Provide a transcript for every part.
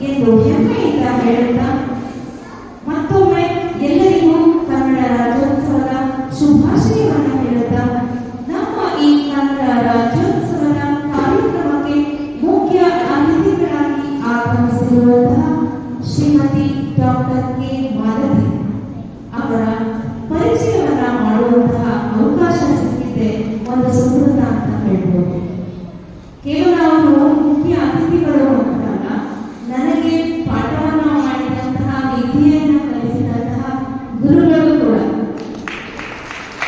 ये दोघांना एका वेळेला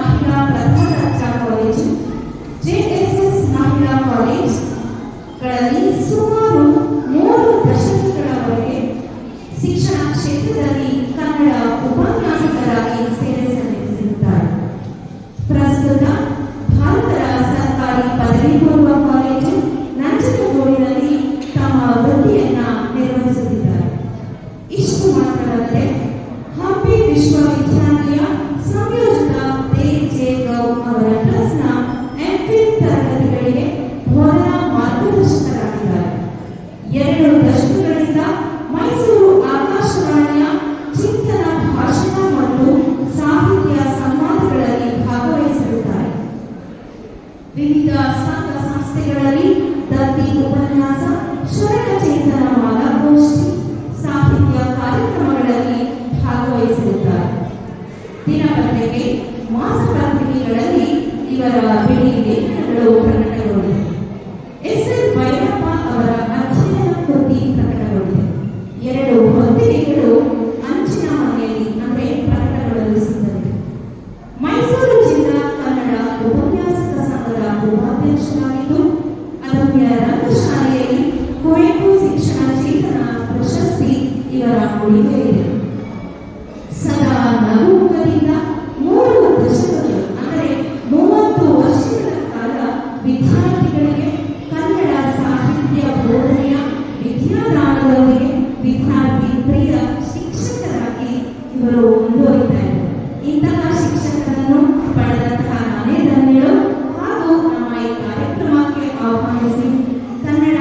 મહિલા પ્રથમ રક્ષા કોલેજ જે એસ એસ મહિલા કોલેજ કળની સુવર્ણ ವಿವಿಧ ಸಂಘ ಸಂಸ್ಥೆಗಳಲ್ಲಿ ದತ್ತಿ ಉಪನ್ಯಾಸ ಶರಣ ಚೇತನ ಮಾಲಾಗೋಷ್ಠಿ ಸಾಹಿತ್ಯ ಕಾರ್ಯಕ್ರಮಗಳಲ್ಲಿ ಭಾಗವಹಿಸಲಿದ್ದಾರೆ ದಿನಪತ್ರಿಕೆ ಮಾಸ ಪತ್ರಿಕೆಗಳಲ್ಲಿ ಇವರ ಬಿಡಿ ಲೇಖನಗಳು ಮೂವತ್ತು ವರ್ಷಗಳ ಕಾಲ ವಿದ್ಯಾರ್ಥಿಗಳಿಗೆ ಕನ್ನಡ ಸಾಹಿತ್ಯ ವಿದ್ಯಾರ್ಥಿ ಪ್ರಿಯ ಶಿಕ್ಷಕರಾಗಿ ಇವರು ಇಂತಹ ಶಿಕ್ಷಕರನ್ನು ಪಡೆದಂತಹ ಹಾಗೂ ನಮ್ಮ ಈ ಕಾರ್ಯಕ್ರಮಕ್ಕೆ ಆಹ್ವಾನಿಸಿ ಕನ್ನಡ